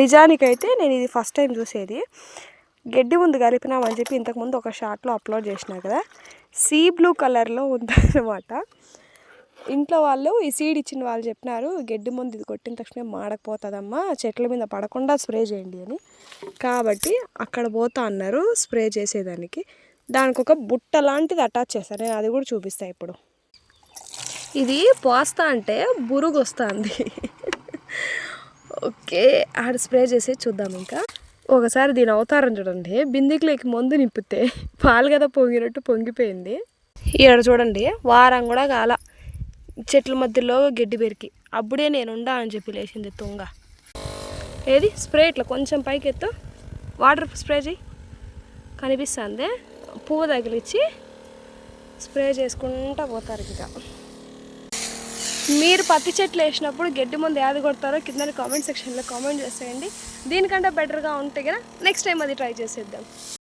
నిజానికైతే నేను ఇది first time చూసేది. గడ్డి ముందు కలిపినామని చెప్పి ఇంతకుముందు ఒక షార్ట్లో అప్లోడ్ చేసిన కదా సీ బ్లూ కలర్లో ఉందన్నమాట. ఇంట్లో వాళ్ళు ఈ సీడ్ ఇచ్చిన వాళ్ళు చెప్పినారు గడ్డి ముందు ఇది కొట్టిన తక్షణమే మాడకపోతుందమ్మా చెట్ల మీద పడకుండా స్ప్రే చేయండి అని. కాబట్టి అక్కడ పోతా అన్నారు స్ప్రే చేసేదానికి. దానికి ఒక బుట్ట లాంటిది అటాచ్ చేస్తాను నేను అది కూడా చూపిస్తాను ఇప్పుడు. ఇది పోస్తా అంటే బురుగు వస్తుంది ఓకే ఆడ స్ప్రే చేసి చూద్దాం ఇంకా. ఒకసారి దీని అవతారం చూడండి. బిందికిలోకి మందు నింపితే పాలు కదా పొంగినట్టు పొంగిపోయింది. ఇక్కడ చూడండి వారం కూడా కాల. చెట్ల మధ్యలో గడ్డి పెరికి. అప్పుడే నేను ఉండా అని చెప్పి లేచింది తుంగ. ఏది? స్ప్రే ఇట్లా కొంచెం పైకి ఎత్తు వాటర్ స్ప్రే చేయి. కనిపిస్తుంది. పువ్వు తగిలిచ్చి స్ప్రే చేసుకుంటా పోతారు ఇంకా. మీరు పత్తి చెట్లు వేసినప్పుడు గడ్డి ముందు యాది కొడతారో కింద కామెంట్ సెక్షన్లో కామెంట్ చేసేయండి. దీనికంటే బెటర్గా ఉంటే కదా నెక్స్ట్ టైం అది ట్రై చేసేద్దాం.